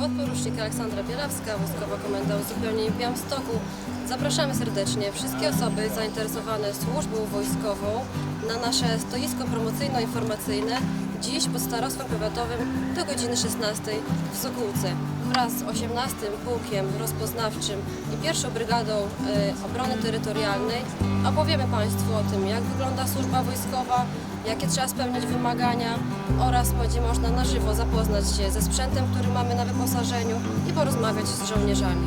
podporucznik Aleksandra Bielawska, Wojskowa Komenda Uzupełnień w Białymstoku. Zapraszamy serdecznie wszystkie osoby zainteresowane służbą wojskową na nasze stoisko promocyjno-informacyjne dziś pod Starostwem Powiatowym do godziny 16 w Sokółce wraz z 18 Pułkiem Rozpoznawczym i pierwszą Brygadą e, Obrony Terytorialnej opowiemy Państwu o tym, jak wygląda służba wojskowa, jakie trzeba spełnić wymagania oraz będzie można na żywo zapoznać się ze sprzętem, który mamy na wyposażeniu i porozmawiać z żołnierzami.